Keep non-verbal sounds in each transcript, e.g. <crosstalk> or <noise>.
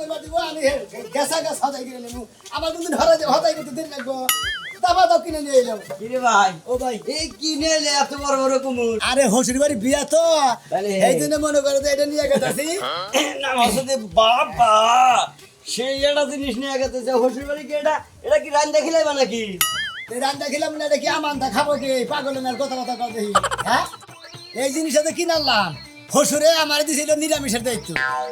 করবা দিব আমি হে গেসা গেস হতাই কিনে নেব আমার কিন্তু ধরা যে হতাই করতে দিন লাগবো। দাবা দাও কিনে নিয়ে এলাম। কিরে ভাই? ও ভাই এই কিনে এলে এত বড় বড় কুমুর? আরে হসুর বাড়ি বিয়া তো। এই জন্য মনে করে যে এটা নিয়ে গেছি না আসলে বাবা সেই একটা জিনিস নিয়ে গেছে হসুর বাড়ি কি এটা? এটা কি রান দেখিলে বা নাকি রান্না খেলাম না দেখি আমানটা খাব কি? পাগলের কথা কথা কথা হ্যাঁ? এই জিনিসটা তো কিনালাম হসুরে আমার দিছিল নিরামিষের দায়িত্ব।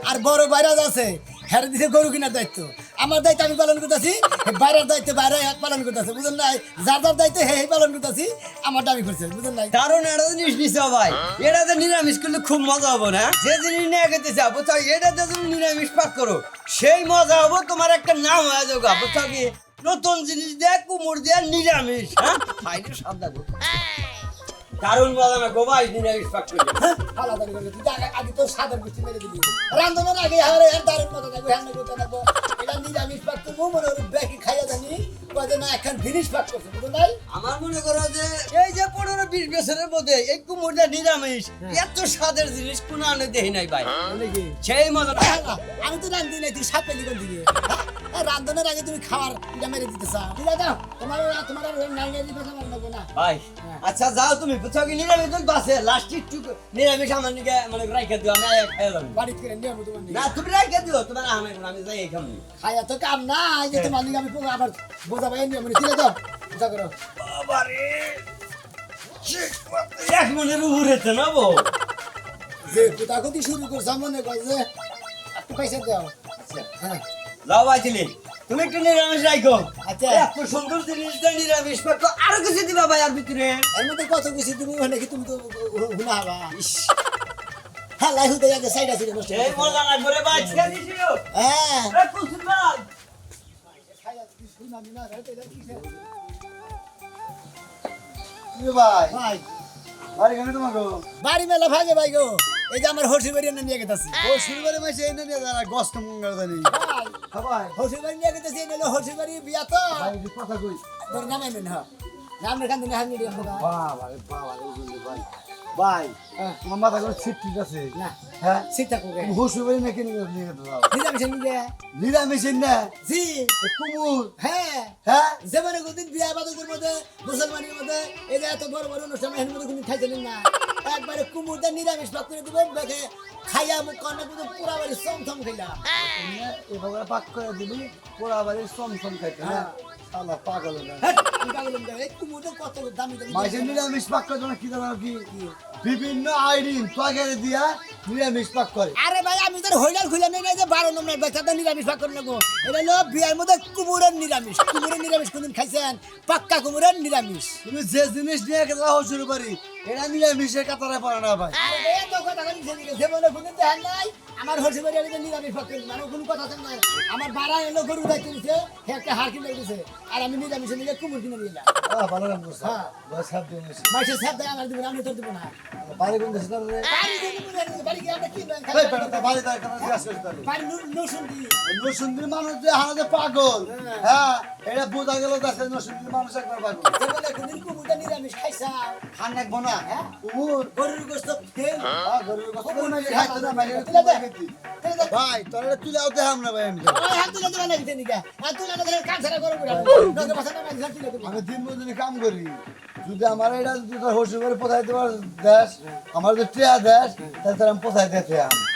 আর বড় বাইরাজ আছে হ্যাঁ দিছে গরু কিনার দায়িত্ব। আমার দায়িত্ব আমি পালন করতেছি বাইরের দায়িত্ব বাইরে পালন করতেছে, বুঝলেন নাই? যার যার দায়িত্ব হে পালন করতেছি, আমার দাবি করছে, বুঝলেন নাই? কারণ একটা জিনিস নিছো ভাই। এটা এটাতে নিরামিষ করলে খুব মজা হব না? যে জিনিস নিয়ে গেতে চাও বুঝছ এটাতে তুমি নিরামিষ পাক করো। সেই মজা হব, তোমার একটা নাম হয়ে যাবে বুঝছ কি? নতুন জিনিস দিয়ে, কুমুর দিয়ে নিরামিষ হ্যাঁ? খাইলে সাবধান কারণ মজা না গো ভাই নিরামিষ পাক করলে আলাদা করে তুই আগে তো সাদার গুষ্টি মেরে দিবি। রান্ধনের আগে হারে আর দারুণ মতো থাকবে হ্যাঁ করতে থাকব এটা নিরামিষ পাক করব মনে হলো ব্যাকি খাইয়া জানি কয়ে না এখন জিনিস পাক করছে বুঝলেন নাই আমার মনে করো যে এই যে পনেরো বিশ বছরের মধ্যে এই কুমুরটা নিরামিষ এত স্বাদের জিনিস কোন আনে দেখি নাই ভাই। সেই মজা। হ্যাঁ, না, আমি তো রান্ধি নাই তুই সাপ দিকে। হ্যাঁ? রান্ধনের আগে তুমি খাবার এটা মেরে দিতে চাও। ঠিক আছে? তোমার তোমার নাই নাই দিতে না। ভাই আচ্ছা যাও তুমি। বুঝছ কি নিরামিষ তো বাসে লাস্ট একটু নিরামিষ আমার নিকে মানে রাইখে দিও আমি খাইয়া যাব বাড়ি করে নিয়ে তোমার না তুমি রাইখে দিও তোমার আমি আমি যাই এখানে খাইয়া তো কাম না এই যে তোমার নিকে আমি পুরো আবার বোঝা পাই নিয়ে ঠিক আছে বুঝা করো। বাবারে! এক মনের উপরেতে না বউ? যে কুতাকুতি শুরু করছ মনে কর যে পয়সা দাও হ্যাঁ যাও ভাইছিলি তুমি একটু নিরামিষ রাখো আচ্ছা। এত সুন্দর জিনিস দিয়ে নিরামিষ পাক আরও কিছু দিবা ভাই আর ভিতরে। এর মধ্যে কত কিছু তুমি নাকি তুমি তো হুনা হবা হ্যাঁ লাইফ হতে যাচ্ছে সাইড আছে নষ্ট এই মজা না করে দিছিও হ্যাঁ। এ কুসুম ভাই ভাই? ভাই। বাড়ি কেন তোমাকে? বাড়ি মেলা ভাগে ভাই গো। এই যে আমার হরসি বাড়ি এনে নিয়ে গেতাছি। ও শুরুবারে মাসে এনে নিয়ে যারা গস্ত মঙ্গল জানি। ভাই হসি বাড়ি নিয়ে গেতাছি এনে হরসি বাড়ি বিয়া তো। ভাই কথা কই। তোর নাম এনে না নাম রেখান দিনে হাঙ্গি দিয়ে বাবা বাবা বাবা ভাই হ্যাঁ। তোমার মাথা করে ঠিক আছে? না। হ্যাঁ? সিটা কোকে তুমি শ্বশুরবাড়ি নাকি নিয়ে নিয়ে যেতে যাও। নিরামিষ নিলে নিরামিষের না? জি। কুমুর। হ্যাঁ। হ্যাঁ? যেমন কোনদিন বিয়া বাদকের মধ্যে মুসলমানের মধ্যে এই যে এত বড় বড় অনুষ্ঠান এর মধ্যে কোনো খাইছিলেন না। একবারে কুমুরটা নিরামিষ ভাগ করে দেবো বেগে খাইয়া মুখ কর্ণে কিন্তু পুরা বাড়ি সমথম খাইলাম। এভাবে পাক করে দিবি পোড়া বাড়ির সম সম খাইতে হ্যাঁ। শালা পাগল নিরামিষ পাক করে তোমার কি জানো কি? বিভিন্ন আইডিন তরকারি দিয়া নিরামিষ পাক করে। আরে ভাই আমি তোর হইলাল খুলে নেই যে বারো নম্বর বেচাটা নিরামিষ ভাগ করে নেব। এটা হলো বিয়ার মধ্যে কুমুরের নিরামিষ। কুমুরের নিরামিষ কোনদিন খাইছেন? পাক্কা কুমুরের নিরামিষ। তুমি যে জিনিস নিয়ে শুরু করি এটা নিরামিষের কাতারে পড়ে না ভাই। এত কথা বলি সেদিকে, জীবনে কোনদিন দেখেন নাই? আমার হসি বাড়ি আগে নিরামিষ ভাগ করে মানে কোনো কথা আছে না। আমার বাড়া এলো গরু দিছে সে একটা হাড় কিনে দিছে। আর আমি নিরামিষ নিয়ে কুমুর কিনে নিলাম ভালো কাম করছ। হ্যাঁ। বয়স সাত দিন হয়েছে। মাসে সাত দেয় আমার দিবেন আমি তোর দিব না। বাড়ি কোন দেশে তাহলে? বাড়ি যদি বলে বাড়ি গিয়ে আমরা কিনবেন এই বেটা, বাড়ি তার কথা জিজ্ঞাসা বাড়ি নু- নসুন মানুষ যে হারাতে পাগল। হ্যাঁ। এটা বোঝা গেল দেখে নরসিংদীর মানুষ একবার পাগল জীবনে কোনদিন কুমুরটা নিরামিষ খাইছা? খান রাখব না হ্যাঁ? উমুর গরুর গোস্ত তেল। আহ, গরুর গোশত করে নাকি খাইতো না, বাইরে তুলে দে। দে। ভাই তোর এটা তুলে আনতে হাম না ভাই আমি। ওই হাত তুলে দেবে নাকি। তেনিকে? হাত তুলে না কান ছাড়া মাঝে তুলে দেবো। আমি দিন মজুরি কাম করি। যদি আমার এটা যদি তোর করে পোথাই দেওয়ার দেশ আমার যদি টেয়া দেশ তাহলে আমি পোথাই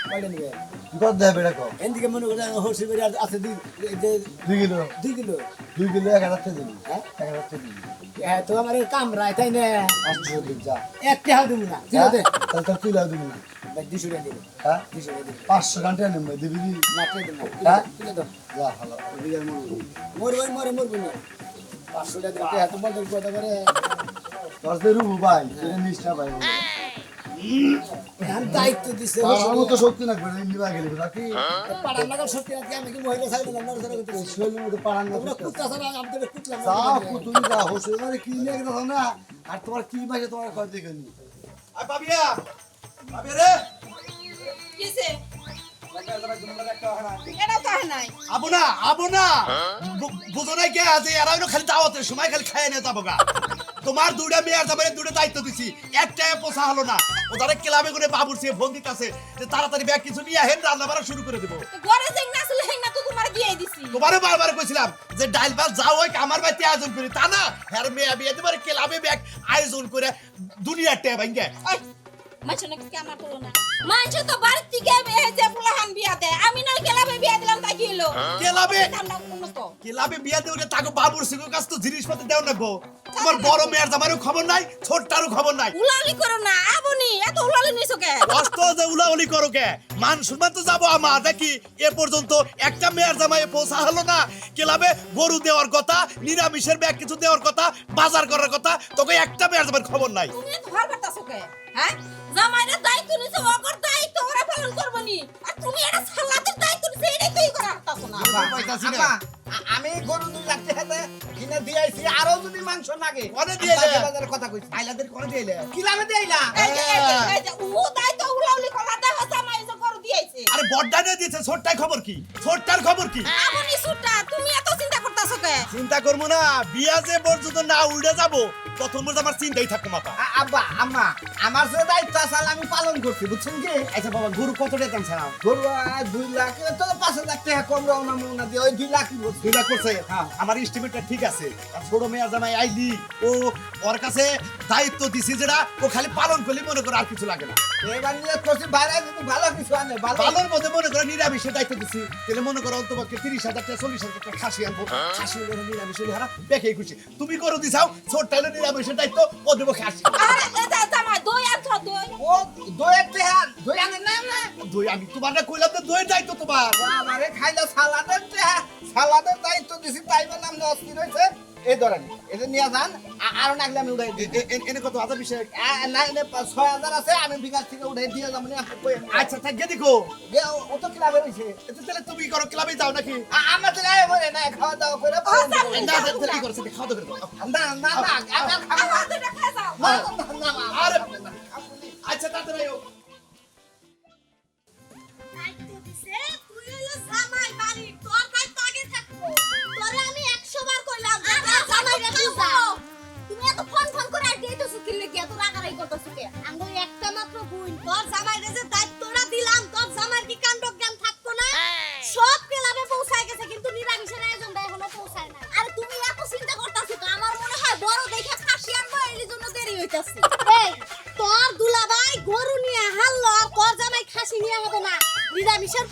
কয়টা নিবে? কত দেবে এটা কম? এদিকে মনে করে হর্ষি বাড়ি আছে দুই দুই কিলো। দুই কিলো। দুই কিলো এক হাজার টাকা দিবি। হ্যাঁ? এক হাজার টাকা দিবি। হ্যাঁ, তো আমার কামরায় তাই না? আটশো দিন যা। এক টাকা দিব না। ঠিক হ্যাঁ? আছে তাহলে তোর তুই লাভ দিবি না। দুশো টাকা দিব। হ্যাঁ? দুশো টাকা দিব। পাঁচশো ঘণ্টা নেবে দিবি দি না দিব হ্যাঁ? তুলে দাও যা ভালো মরবো। মরে মরবো না। পাঁচশো টাকা দিতে এত কথা করে তোর তো রুবু ভাই। নিষ্ঠা ভাই। দায়িত্ব দিচ্ছে আমার মতো শক্তি না করে নিবা গেলে নাকি পাড়ার লাগার সত্যি নাকি আমি কি মহিলা পাড়ান না তোমরা কুত্তা ছাড়া আমি তো কুতলাম না। যাও যা হোসে মানে কি নিয়ে গেছো না আর তোমার কি মাসে তোমার কয় নি রে। কিসে হয় আবো না আবো না বুঝো নাই কে আছে এরা খালি দাওয়াতের সময় খালি খায় নিয়ে যাব গা। তোমার দুইটা মেয়ের যাবে দুইটা দায়িত্ব দিছি। একটাই পোষা হলো না। ও ওদের ক্লাবে করে বাবুর সে ফোন দিতেছে যে তাড়াতাড়ি ব্যাগ কিছু নিয়ে হেন রান্না বাড়া শুরু করে দেবো। তো ঘরে যেন না আসলে হেন না বিয়ে দিছি। তোমারে বারবার কইছিলাম যে ডাইল ভাত যাও হয় আমার বাড়িতে আয়োজন করি। তা না হ্যাঁ মেয়ে বিয়ে দিবার ক্লাবে ব্যাগ আয়োজন করে দুনিয়ার টে ভাঙ্গে ওই মাছ নাকি কি আমার মাছ তো বাড়ির থেকে যে ফুলাহান বিয়া দেয়। আমি না গেলাবে বিয়া দিলাম তাই কি হলো ক্লাবে? বিয়ে তাকে বাবুর সিংহ কাছ তো জিনিসপত্র দেও না গো তোমার বড় মেয়ের জামারও খবর নাই ছোটটারও খবর নাই। উলালি করো না আবনি এত উলালি নিছো কে? কষ্ট যে উলাউলি করো কে? মান সম্মান তো যাব আমার দেখি এ পর্যন্ত একটা মেয়ের জামাই পৌঁছা হলো না। ক্লাবে গরু দেওয়ার কথা নিরামিষের ব্যাগ কিছু দেওয়ার কথা বাজার করার কথা তোকে একটা মেয়ের জামাইয়ের খবর নাই। তুমি এত ভালো করতাছো কে? হ্যাঁ? জামাইরা দায়িত্ব নিছো ওকর দায়িত্ব ওরা পালন করবনি আর তুমি এটা সালাতের দায়িত্ব নিছো এটাই তুই করা করতাছো না। আপা, আমি গরু দুই লাখ টাকা কিনে দিয়েছি আরও যদি মাংস লাগে কনে দিয়ে এলে? বাজারে কথা কইছি আইলাদের করে দিলে কি লাভে দিইলা এই যে ও দায়িত্ব উলাউলি করা দেহ জামাই যে করু দিয়েছে আরে বড্ডানে দিয়েছে ছোটটার খবর কি? ছোটটার খবর কি? আবনি সুটা তুমি এত চিন্তা করতাছো কে চিন্তা করব না বিয়া যে পর্যন্ত না উল্টে যাব। তখন পর্যন্ত আমার চিন্তাই থাকব মাথা। আব্বা আম্মা আমার যে দায়িত্ব আছে আমি পালন করছি বুঝছেন কি? আচ্ছা বাবা গরু কত টাকা ছাড়াও? গরু দুই লাখ তো পাঁচ হাজার টাকা কম রওনা মৌনা দিয়ে ওই দুই বলছি দুই লাখ করছে? আমার এস্টিমেটটা ঠিক আছে। আর ছোট মেয়ের জামাই আইলি ও ওর কাছে দায়িত্ব দিছি যেটা ও খালি পালন করলে মনে করে আর কিছু লাগে না। এবার নিয়ে করছি বাইরে যদি ভালো কিছু আনে ভালো। ভালোর মধ্যে মনে করো নিরামিষের দায়িত্ব দিছি। তাহলে মনে করো অন্তপক্ষে তিরিশ হাজার টাকা চল্লিশ হাজার টাকা খাসি আনব। খাসি হলে নিরামিষ হারা দেখে খুশি। তুমি করো দিছাও ছোট হলে নিরামিষের দায়িত্ব ও দেব খাস আরে এটা জামাই দই আর তো দই। ও দই আর তেহান দই আনে না না। দই আমি তোমার না কইলাম তো দইয়ের দায়িত্ব তোমার। আমারে খাইলা সালাদের তেহা সালাদের দায়িত্ব দিছি তাই বললাম না অস্থির হয়েছে। এই ধরেন এটা নিয়ে যান আরও নাগলে আমি উঠাই এনে কত হাজার বিশেষ আ- না এনে পা- ছয় হাজার আছে আমি বিকাশ থেকে উঠে দিয়ে যাব আচ্ছা থাকে দেখো। এ, ও- তো ক্লাবে রয়েছে। এতে তাহলে তুমি করো ক্লাবে যাও নাকি? আমরা তো গায়ে বলে না খাওয়া দাওয়া করে পরে যাব। যাব। না তাহলে কি করছে খাওয়া দাওয়া করে না না না আমি আর খাব না। তুমি এত ফোন ফোন করে আর দিতেছো কি লাগি, এত রাগারাগি করতেছো কে? আঙ্গুর একটা মাত্র বোন, তোর জামাইরে যে দায়িত্বটা দিলাম, তোর জামাইর কি কাণ্ড জ্ঞান থাকতো না? সব ক্লাবে পৌঁছায় গেছে, কিন্তু নিরামিষের আয়োজনটা এখনও পৌঁছায় নাই। আরে তুমি এত চিন্তা করতাছো তো, আমার মনে হয় বড় দেখে খাসি আনব, এর জন্য দেরি হইতাছে। এই, তোর দুলাভাই গরু নিয়ে হারলো আর তোর জামাই খাসি নিয়ে হবে না নিরামিষের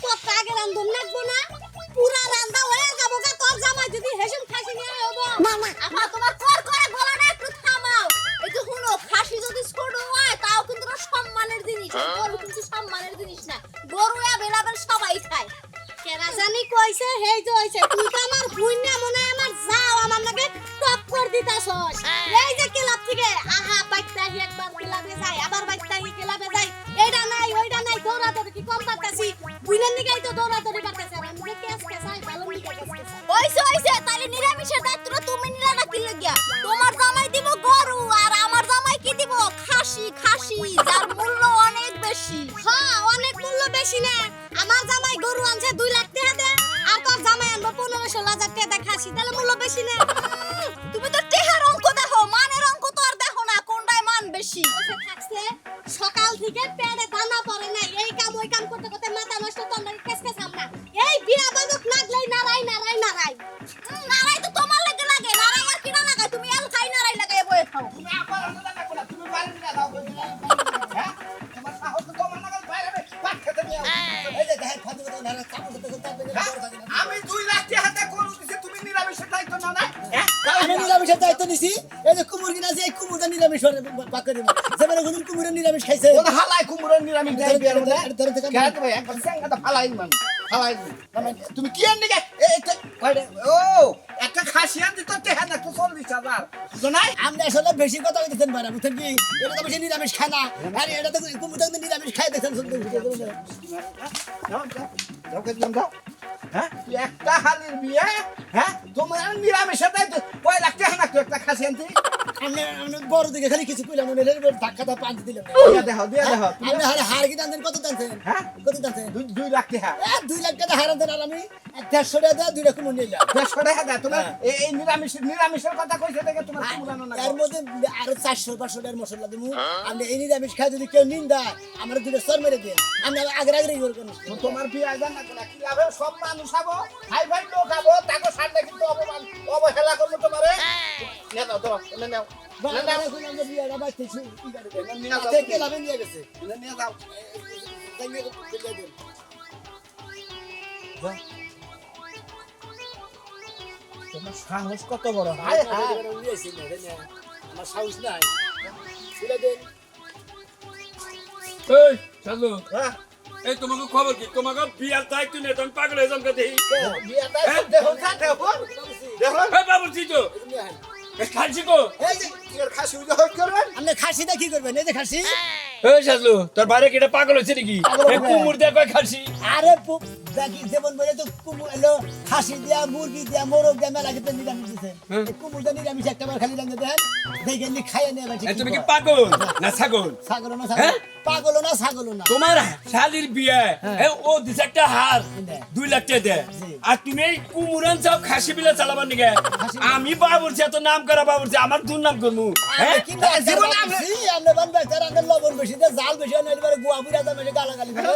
পনেরো টেদা খাসি তাহলে মূল্য বেশি না। <laughs> আমি নিরামিষের দায়িত্ব নিছি এই যে কুমুর কিনা আছে এই কুমুরটা নিরামিষ পাকে দিব যেমন কোনদিন কুমুরের নিরামিষ খাইছে ও হালাই কুমড়োর নিরামিষ দেয় বিয়ের মধ্যে। খেয়াল করে, একবার স্যাঙ্গাটা ফালাই দিবাম, ফালাই তুমি কি এর নিকে? ও, একটা খাসি আনতে তো টেহা না, তো চল্লিশ হাজার। নাই? আপনি আসলে বেশি কথা বলতেছেন বারা বুঝছেন কি এটা তো বেশি নিরামিষ খানা আর এটা তো কুমুরটা কিন্তু নিরামিষ খাই দেখছেন দিলাম, হ্যাঁ? একটা হালির বিয়ে, হ্যাঁ? তোমার নিরামিষের দায়িত্ব, বড় দিকে খালি কিছু কইলাম না এর ধাক্কা দা পাঁচ দিলাম। দিয়া দেখাও, দিয়া দেখাও। তুমি- আপনি হার হার কি টানছেন কত টানছেন হ্যাঁ? কত টানছেন দুই- দুই লাখ টাকা। এ, দুই লাখ টাকা হারান দেন আর আমি দেড়শো টাকা দেওয়া দুইটা কুমুর নিলাম দেড়শো টাকা দেয়? তোমার এই নিরামিষ নিরামিষের কথা কইছে দেখে তোমার কুমুরানো না? এর মধ্যে আরও চারশো পাঁচশো টাকার মশলা দিব আপনি এই নিরামিষ খাই যদি কেউ নিন্দা আমরা দুটো সর মেরে দিন আমি আগে আগে করবেন তোমার বিয়ে না কি লাভে সব মানুষ খাব। হাই ফাই লোক খাব। তাকে কিন্তু নাও এনে নাও নিয়ে যাও কে লাভে নিয়ে গেছে এনে নিয়ে যাও তোমার সাহস কত বড় আমার সাহস নাই এই সাজু হ্যাঁ এই তোমাকে খবর কি তোমাকে বিয়ার দায়িত্ব নিয়ে তুমি পাগল হয়ে যাম বিয়েটা দেখো দেখো দেখো এই বাবু চিতো খাইছি কো আপনি খাসিটা কি করবেন? এই যে খাসি। এই সাজু তোর বাইরে পাগল হচ্ছে নাকি? পাগল এই কুমুর দিয়ে কয় খাসি? আরে দেখি যেমন বলে তো কুমু এলো খাসি দিয়া মুরগি দিয়া মোরগ দিয়া মেলা খেতে নিরামিষ দিছে। হ্যাঁ। কুমুর দিয়া নিরামিষ একটা বার খালি রান্ধে দেন দেখে নি খাইয়ে নেবে তুমি কি পাগল না ছাগল? ছাগল না হ্যাঁ? ছাগল। পাগল না ছাগল না। তোমার শালির বিয়ে এ, ও দিছে একটা হার দুই লাখ টাকা দেয় আর তুমি এই কুমুরান চাও খাসি বিলে চালাবার নিকে? আমি বাবুরছি এত নাম করা বাবুরছি আমার দুর্নাম করব। হ্যাঁ না জীবন আমরা আমরা বান বেকার আমরা লবণ বেশি দে জাল বেশি না এবারে গুয়া বুড়া দাম এসে গালাগালি করে।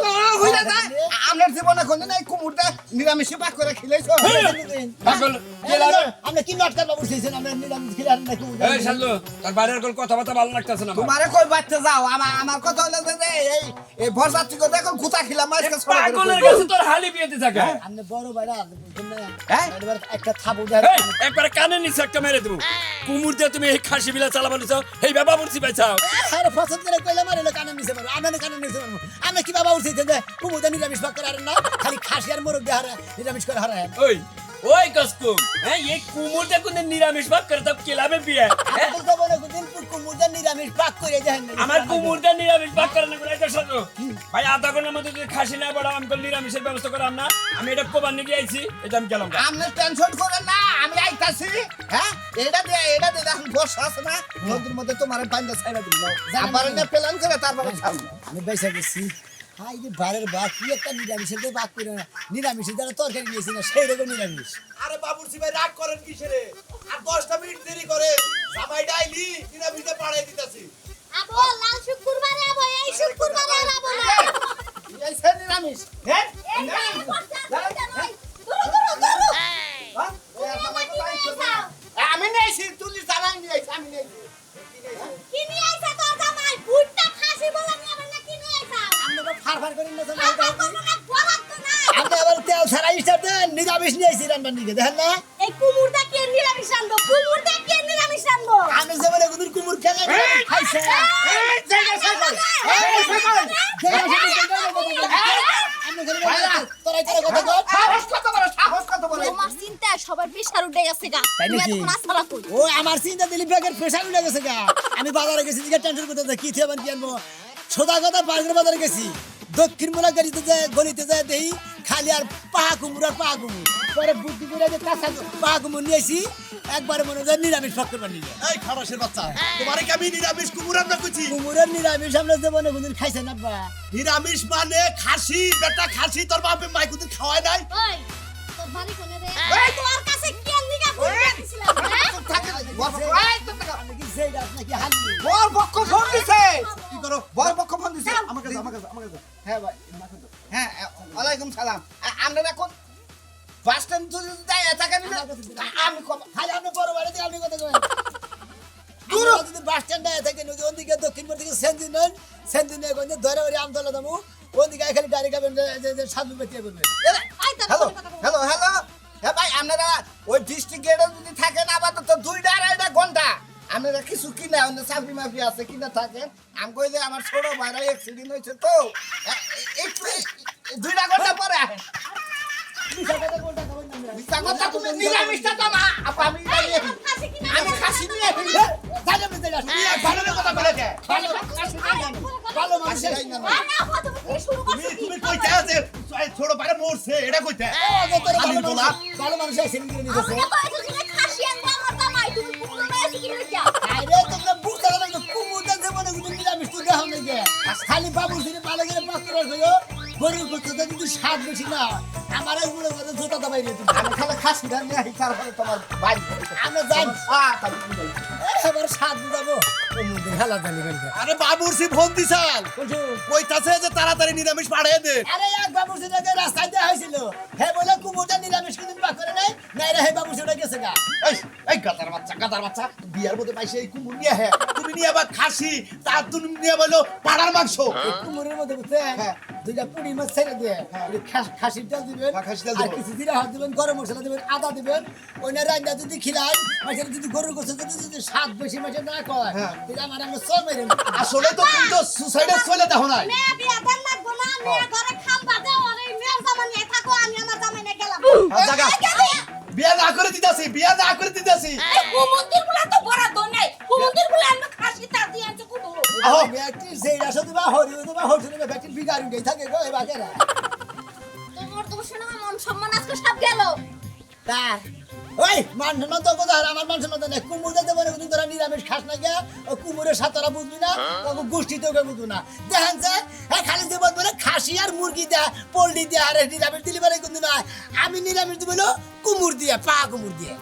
হইলা যায় আপনার জীবনে কোনদিন এই কুমুরটা নিরামিষে পাক করে খেলেছো? পাগল আমরা কি নটকার বাবু সেইছেন আমরা নিরামিষ খেলে নাকি এই সাজু তোর বাইরের কোন কথাবার্তা ভালো লাগতেছে না তোমারে? কই বাচ্চা যাও? আমার আমার কথা হলো যে যে এই এই ভরসাত্রী কথা এখন গুতা খিলাম? আজকে পাগলের কাছে তোর হালি বিয়েতে থাকে। আপনি বড় ভাইরা হ্যাঁ? একটা থাবু এই, দেয় কানে নিচে একটা মেরে দেবো। কুমুর দিয়ে তুমি এই খাসি বিলা চালাবার নিছো এই বাবা বুঝছি পাইছাও আরে ফসল করে কইলে মারে কানে নিছে মারো আমরা কানে নিচে মারো। আমি কি বাবা উঠছে যে কুমুদা নিরামিষ পাক করে আর না খালি খাসি আর মোরগ দিয়ে হারা নিরামিষ করে হারায়। ওই ওই কসকম হ্যাঁ এই কুমুর দিয়ে কোন নিরামিষ ভাগ করে তাও কেলাবে হ্যাঁ? দিন কুমুদা নিরামিষ পাক করে দেখেন আমার কুমুর দিয়ে। নিরামিষ ভাগ করে না করে শোনো ভাই আধা ঘণ্টার মধ্যে যদি খাসি না বড় আমি তো নিরামিষের ব্যবস্থা করাম না। আমি এটা কোবার নিয়ে আইছি এটা আমি গেলাম আপনি টেনশন করেন না আমি আইতাছি হ্যাঁ? এটা দে এটা দে এখন বর্ষা আছে না? নদীর মধ্যে তোমার পানি ছাইরা দিল। আবার না প্ল্যান করে তারপরে আমি বেসা গেছি। হাই যে বারের বা কি একটা নিরামিষের দিয়ে পাক করে না নিরামিষের দ্বারা তরকারি নিয়েছি না সেই রকম নিরামিষ। আরে বাবুর্চি ভাই রাগ করেন কিসেরে আর দশটা মিনিট দেরি করে জামাই ডাইলি নিরামিষে পাড়াই দিতেছি। আবো লাল শুক্রবারে আবো এই শুক্রবারে আর আবো না। এই সে নিরামিষ। হ্যাঁ এই যে এই বর্ষা বর্ষা নয় দূর দূর দূর। নিরামিষ নিয়েছি রান্নার দিকে দেখেন না? এই কুমুরটা কে নিরামিষ রান্ধবো? কুমুরটা কে নিরামিষ রান্ধবো? আমি যেমন এগুলোর কুমুর খেলে খাইছে। এই জায়গা সাইকেল। এই সাইকেল। তোরাই তোরা কথা কর সাহস কত বড় সাহস কত বড়। তোমার চিন্তায় সবার প্রেশার উঠে গেছে গা। তুমি নাকি? এতক্ষণ আসলা কই? ও আমার চিন্তা দিলি ব্যাগের প্রেশার উঠে গেছে গা। আমি বাজারে গেছি টেনশন করতে কি থেকে কি আনব। সোদা কথা পার্কের বাজারে গেছি। দক্ষিণ মোলা গাড়িতে যায় গলিতে যায় দেখি খালি আর পাহা কুমুর আর পাহা কুমুর। পরে বুদ্ধি করে যে কাঁচা কুমুর নিয়েছি একবারে মনে হয় নিরামিষ পাক করবার নিয়ে এই খারাসের বাচ্চা তোমারে কি আমি নিরামিষ কুকুর রান্না করছি? কুমুরের নিরামিষ আমরা জীবনে কোনদিন খাইছে না বা নিরামিষ মানে খাসি বেটা খাসি তোর বাপে মাই কোনদিন খাওয়ায় নাই? ওই, তোর বাড়ি কোনে রে? ওই, তোর কাছে কেন দিগা বুঝতে দিছিলাম, হ্যাঁ? আমি কি সেই রাত নাকি হালি? সাধু বেঁচে তোর হ্যালো। হ্যালো হ্যালো হ্যাঁ ভাই, আপনারা ওই ডিস্ট্রিক্ট গেটে যদি থাকেন, আপাতত দুইটা আড়াইটা ঘণ্টা। আপনারা কিছু কিনা অন্য চাকরি মাফি আছে কিনা থাকেন। আমি কই যে আমার ছোট ভাইরা অ্যাক্সিডেন্ট হয়েছে তো। একটু দুইটা ঘণ্টা পরে আসেন মিথ্যা কথা তুমি নিরামিষটা তো না আমি আমি খাসি নিয়ে কথা বলে দে ভালো খাসি নিয়ে ভালো মানুষ খাসি খাই না, না। আর না, হো, তুমি তুমি করছ কি? তুমি কইতে আছে ছোট ভাইরা মরছে এটা কইতে খালি বলা বুঝতে খালি বাবুর দিনে ভালো করে পাত্র হইল গরুর করতে কিন্তু স্বাদ বেশি না আমার এই জোতা দাবাই আমি খালি নিয়ে তোমার বাড়ি আমরা যাই। আহ, তাহলে তুমি যাই। এবার স্বাদ বুঝাবো ওই জানি আরে বাবুরসি ফোন দিছাল? কইতাছে যে তাড়াতাড়ি নিরামিষ পাঠিয়ে দে। আরে এক বাবু সেটাকে রাস্তায় দেওয়া হয়েছিল। হে বলে কুমুরটা নিরামিষ কিন্তু বা করে নাই? নাই রে হে বাবু সেটা গেছে গা। এই এই গাদার বাচ্চা গাদার বাচ্চা বিয়ার মধ্যে পাইছে এই কুমুর নিয়ে হ্যাঁ তুমি নিয়ে আবার খাসি তার তুমি নিয়ে বলো পাড়ার মাংস। কুমুরের মধ্যে দুইটা পুরি মাছ ছেড়ে দিয়ে খাসির তেল দিবেন হ্যাঁ, আর কিছু জিরা হাত দিবেন গরম মশলা দিবেন আদা দিবেন ওই না রান্না যদি খিলান মাছের যদি গরুর গোছে যদি যদি স্বাদ বেশি মাছের না কয় তাহলে আমার আমরা সব মেরে আসলে তো তুমি তো সুসাইডে চলে দেখো মেয়ে না মেয়ে ঘরে খাম্বা দেও আর এই মেয়ের জামা নিয়ে থাকো আমি আমার জামাই নিয়ে গেলাম জাগা। বিয়া না করে দিতাছি বিয়া না করে দিতাছি। এই কুমন্দিরগুলা তো বরাদ্দ নাই কুমন্দিরগুলা আমরা খাসি তা দিয়ে আনছে কুটুরু আহো ব্যক্তি সেই রাসা দিবা হরিও দিবা হরিও দিবা থাকে গো তোমার দোষ না মন সম্মান আজকে সব গেল। ওই মান তো কথা আর আমার মান সম্মান তো নেই। কুমুর দিতে পারে কিন্তু তোরা নিরামিষ খাস না গিয়া ও কুমুরের সাথে তোরা বুঝবি না তবে গোষ্ঠী তোকে বুঝব না। দেখেন যে হ্যাঁ খালি দিব বলে খাসি আর মুরগি দেয়া পোল্ট্রি দেয়া আর নিরামিষ দিলি পারে কিন্তু না আমি নিরামিষ দিব কুমুর দিয়ে পা কুমুর দিয়ে।